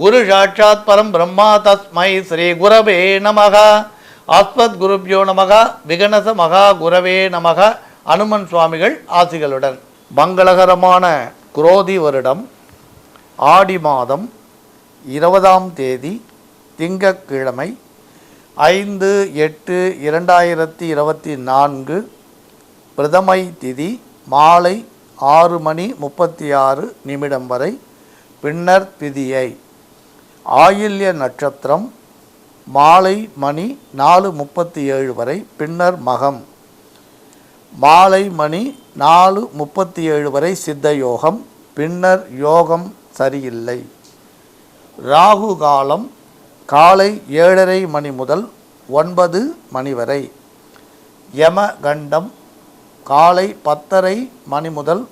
குரு சாட்சாத் பரம் பிரம்மா தஸ்மை ஸ்ரீ குரவே நமக. ஆஸ்மத் குருப்யோ நமக விகனச மகா குரவே நமக அனுமன் சுவாமிகள் ஆசிகளுடன். மங்களகரமான குரோதி வருடம் ஆடி மாதம் இருபதாம் தேதி திங்கக்கிழமை ஐந்து எட்டு இரண்டாயிரத்தி இருபத்தி நான்கு பிரதமை திதி மாலை ஆறு மணி முப்பத்தி ஆறு நிமிடம் வரை பின்னர் திதியை. ஆயில்ய நட்சத்திரம் மாலை மணி நாலு முப்பத்தி ஏழு வரை பின்னர் மகம். மாலை மணி நாலு முப்பத்தி ஏழு வரை சித்த யோகம் பின்னர் யோகம் சரியில்லை. ராகு காலம் காலை ஏழரை மணி முதல் ஒன்பது மணி வரை. யம கண்டம் காலை பத்தரை மணி முதல்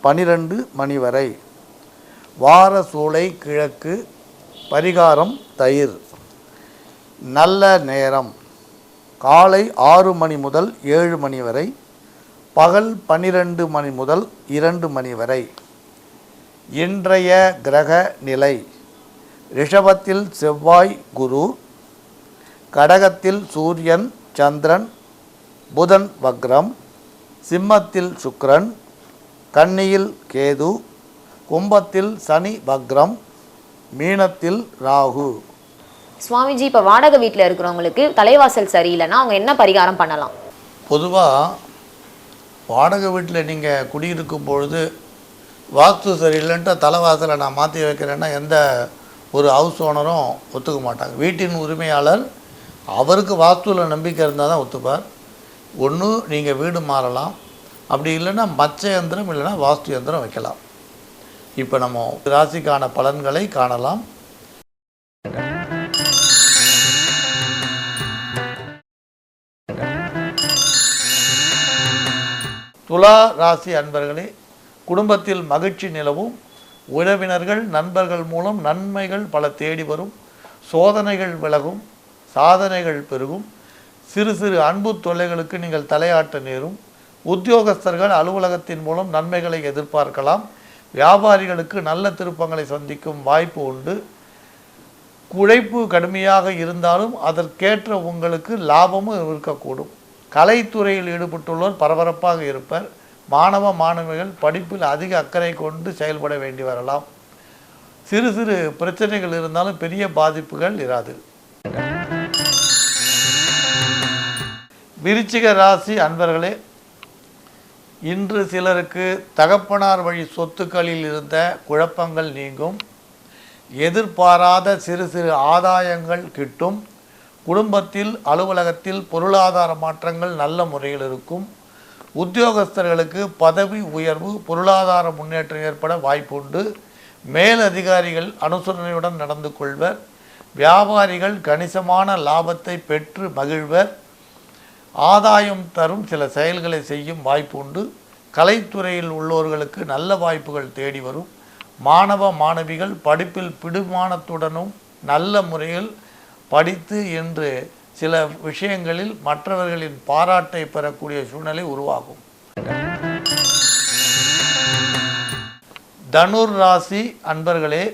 பனிரெண்டு மணி வரை. வார சூளை கிழக்கு பரிகாரம் தயிர். நல்ல நேரம். காலை ஆறு மணி முதல் ஏழு மணி வரை. பகல் பன்னிரண்டு மணி முதல் இரண்டு மணி வரை. இன்றைய கிரக நிலை. ரிஷபத்தில் செவ்வாய் குரு. கடகத்தில் சூரியன் சந்திரன் புதன் வக்ரம். சிம்மத்தில் சுக்ரன். கன்னியில் கேது. கும்பத்தில் சனி வக்ரம். மீனத்தில் ராகு. சுவாமிஜி இப்போ வாடகை வீட்டில் இருக்கிறவங்களுக்கு தலைவாசல் சரியில்லைன்னா அவங்க என்ன பரிகாரம் பண்ணலாம்? பொதுவாக வாடகை வீட்டில் நீங்கள் குடியிருக்கும் பொழுது வாஸ்து சரியில்லைன்ட்டு தலைவாசலை நான் மாற்றி வைக்கிறேன்னா எந்த ஒரு ஹவுஸ் ஓனரும் ஒத்துக்க மாட்டாங்க. வீட்டின் உரிமையாளர் அவருக்கு வாஸ்துவில் நம்பிக்கை இருந்தால் தான் ஒத்துப்பார். ஒன்று நீங்கள் வீடு மாறலாம். அப்படி இல்லைன்னா மச்ச யந்திரம் இல்லைன்னா வாஸ்து யந்திரம் வைக்கலாம். இப்போ நம்ம ராசிக்கான பலன்களை காணலாம். துலா ராசி அன்பர்களே குடும்பத்தில் மகிழ்ச்சி நிலவும். உறவினர்கள் நண்பர்கள் மூலம் நன்மைகள் பல தேடி வரும். சோதனைகள் விலகும் சாதனைகள் பெருகும். சிறு சிறு அன்பு தொல்லைகளுக்கு நீங்கள் தலையாட்ட நேரும். உத்தியோகஸ்தர்கள் அலுவலகத்தின் மூலம் நன்மைகளை எதிர்பார்க்கலாம். வியாபாரிகளுக்கு நல்ல திருப்பங்களை சந்திக்கும் வாய்ப்பு உண்டு. உழைப்பு கடுமையாக இருந்தாலும் அதற்கேற்ற உங்களுக்கு லாபமும் இருக்கக்கூடும். கலைத்துறையில் ஈடுபட்டுள்ளோர் பரபரப்பாக இருப்பர். மாணவ மாணவிகள் படிப்பில் அதிக அக்கறை கொண்டு செயல்பட வேண்டி வரலாம். சிறு சிறு பிரச்சனைகள் இருந்தாலும் பெரிய பாதிப்புகள் இராது. விருச்சிக ராசி அன்பர்களே இன்று சிலருக்கு தகப்பனார் வழி சொத்துக்களில் இருந்த குழப்பங்கள் நீங்கும். எதிர்பாராத சிறு சிறு ஆதாயங்கள் கிட்டும். குடும்பத்தில் அலுவலகத்தில் பொருளாதார மாற்றங்கள் நல்ல முறையில் இருக்கும். உத்தியோகஸ்தர்களுக்கு பதவி உயர்வு பொருளாதார முன்னேற்றம் ஏற்பட வாய்ப்புண்டு. மேலதிகாரிகள் அனுசரணையுடன் நடந்து கொள்வர். வியாபாரிகள் கணிசமான லாபத்தை பெற்று மகிழ்வர். ஆதாயம் தரும் சில செயல்களை செய்யும் வாய்ப்புண்டு கலைத்துறையில் உள்ளவர்களுக்கு நல்ல வாய்ப்புகள் தேடி வரும். மாணவ மாணவிகள் படிப்பில் பிடிமானத்துடனும் நல்ல முறையில் படித்து என்று சில விஷயங்களில் மற்றவர்களின் பாராட்டை பெறக்கூடிய சூழ்நிலை உருவாகும். தனுர் ராசி அன்பர்களே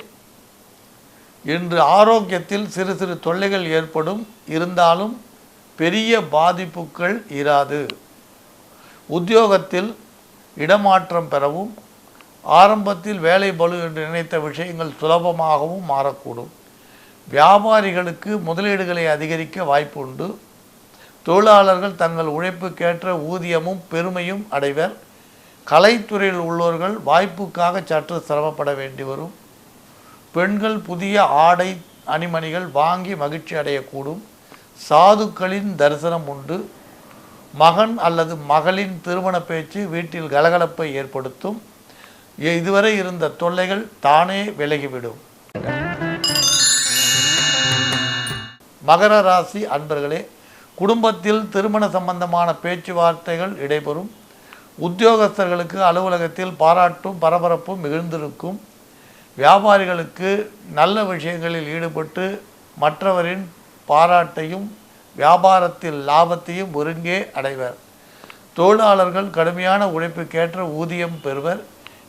இன்று ஆரோக்கியத்தில் சிறு சிறு தொல்லைகள் ஏற்படும். இருந்தாலும் பெரிய பாதிப்புகள் இராது. உத்தியோகத்தில் இடமாற்றம் பெறவும் ஆரம்பத்தில் வேலை பளு என்று நினைத்த விஷயங்கள் சுலபமாகவும் மாறக்கூடும். வியாபாரிகளுக்கு முதலீடுகளை அதிகரிக்க வாய்ப்பு உண்டு தொழிலாளர்கள் தங்கள் உழைப்புக்கேற்ற ஊதியமும் பெருமையும் அடைவர். கலைத்துறையில் உள்ளவர்கள் வாய்ப்புக்காக சற்று சிரமப்பட வேண்டி வரும். பெண்கள் புதிய ஆடை அணிமணிகள் வாங்கி மகிழ்ச்சி அடையக்கூடும். சாதுக்களின் தரிசனம் உண்டு. மகன் அல்லது மகளின் திருமண பேச்சு வீட்டில் கலகலப்பை ஏற்படுத்தும். இதுவரை இருந்த தொல்லைகள் தானே விலகிவிடும். மகர ராசி அன்பர்களே குடும்பத்தில் திருமண சம்பந்தமான பேச்சுவார்த்தைகள் இடைபெறும். உத்தியோகஸ்தர்களுக்கு அலுவலகத்தில் பாராட்டும் பரபரப்பும் மிகுந்திருக்கும். வியாபாரிகளுக்கு நல்ல விஷயங்களில் ஈடுபட்டு மற்றவரின் பாராட்டையும் வியாபாரத்தில் லாபத்தையும் ஒருங்கே அடைவர். தொழிலாளர்கள் கடுமையான உழைப்புக்கேற்ற ஊதியம் பெறுவர்.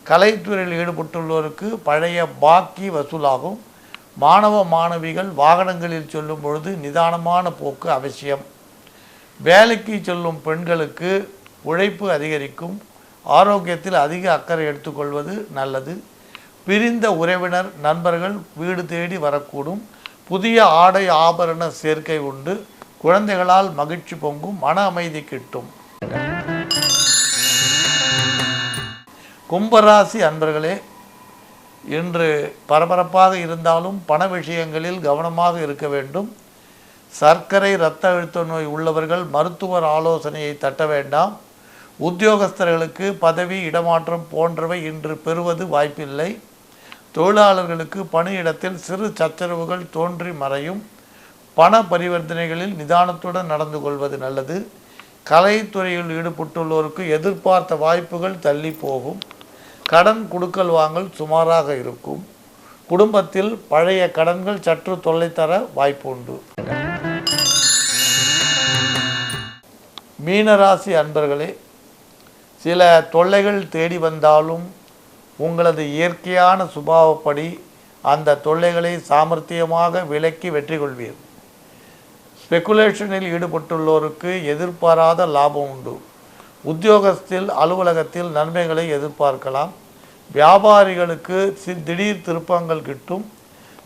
கலைத்துறையில் ஈடுபட்டுள்ளோருக்கு பழைய பாக்கி வசூலாகும். மாணவ மாணவிகள் வாகனங்களில் செல்லும் பொழுது நிதானமான போக்கு அவசியம். வேலைக்கு செல்லும் பெண்களுக்கு உழைப்பு அதிகரிக்கும். ஆரோக்கியத்தில் அதிக அக்கறை எடுத்துக்கொள்வது நல்லது. பிரிந்த உறவினர் நண்பர்கள் வீடு தேடி வரக்கூடும். புதிய ஆடை ஆபரண சேர்க்கை உண்டு. குழந்தைகளால் மகிழ்ச்சி பொங்கும் மன அமைதி கிட்டும். கும்பராசி அன்பர்களே இன்று பரபரப்பாக இருந்தாலும் பண விஷயங்களில் கவனமாக இருக்க வேண்டும். சர்க்கரை இரத்த அழுத்த நோய் உள்ளவர்கள் மருத்துவர் ஆலோசனையை தட்ட வேண்டாம். உத்தியோகஸ்தர்களுக்கு பதவி இடமாற்றம் போன்றவை இன்று பெறுவது வாய்ப்பில்லை. தொழிலாளர்களுக்கு பணியிடத்தில் சிறு சச்சரவுகள் தோன்றி மறையும். பண பரிவர்த்தனைகளில் நிதானத்துடன் நடந்து கொள்வது நல்லது. கலைத்துறையில் ஈடுபட்டுள்ளோருக்கு எதிர்பார்த்த வாய்ப்புகள் தள்ளி போகும். கடன் கொடுக்கல் வாங்கல் சுமாராக இருக்கும். குடும்பத்தில் பழைய கடன்கள் சற்று தொல்லை தர வாய்ப்பு உண்டு மீனராசி அன்பர்களே சில தொல்லைகள் தேடி வந்தாலும் உங்களது இயற்கையான சுபாவப்படி அந்த தொல்லைகளை சாமர்த்தியமாக விலக்கி வெற்றி கொள்வீர். ஸ்பெகுலேஷனில் ஈடுபட்டுள்ளோருக்கு எதிர்பாராத லாபம் உண்டு. உத்தியோகத்தில் அலுவலகத்தில் நன்மைகளை எதிர்பார்க்கலாம். வியாபாரிகளுக்கு சி- திடீர் திருப்பங்கள் கிட்டும்.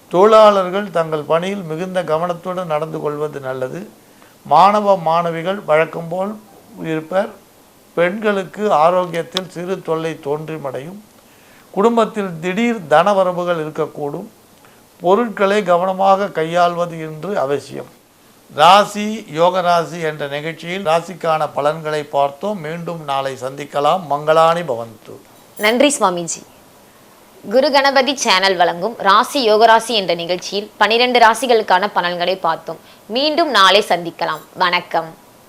தொழிலாளர்கள் தங்கள் பணியில் மிகுந்த கவனத்துடன் நடந்து கொள்வது நல்லது. மாணவ மாணவிகள் வழக்கம் போல் இருப்பர். பெண்களுக்கு ஆரோக்கியத்தில் சிறு தொல்லை தோன்றிமடையும். குடும்பத்தில் திடீர் தனவரவுகள் இருக்கக்கூடும். பொருட்களை கவனமாக கையாள்வது என்று அவசியம். ராசி யோக ராசி என்ற நிகழ்ச்சியில் ராசிக்கான பலன்களை பார்த்தோம். மீண்டும் நாளை சந்திக்கலாம். மங்களானி பவந்து. நன்றி சுவாமிஜி. குரு கணபதி சேனல் வழங்கும் ராசி யோகராசி என்ற நிகழ்ச்சியில் பனிரெண்டு ராசிகளுக்கான பலன்களை பார்த்தோம். மீண்டும் நாளை சந்திக்கலாம். வணக்கம்.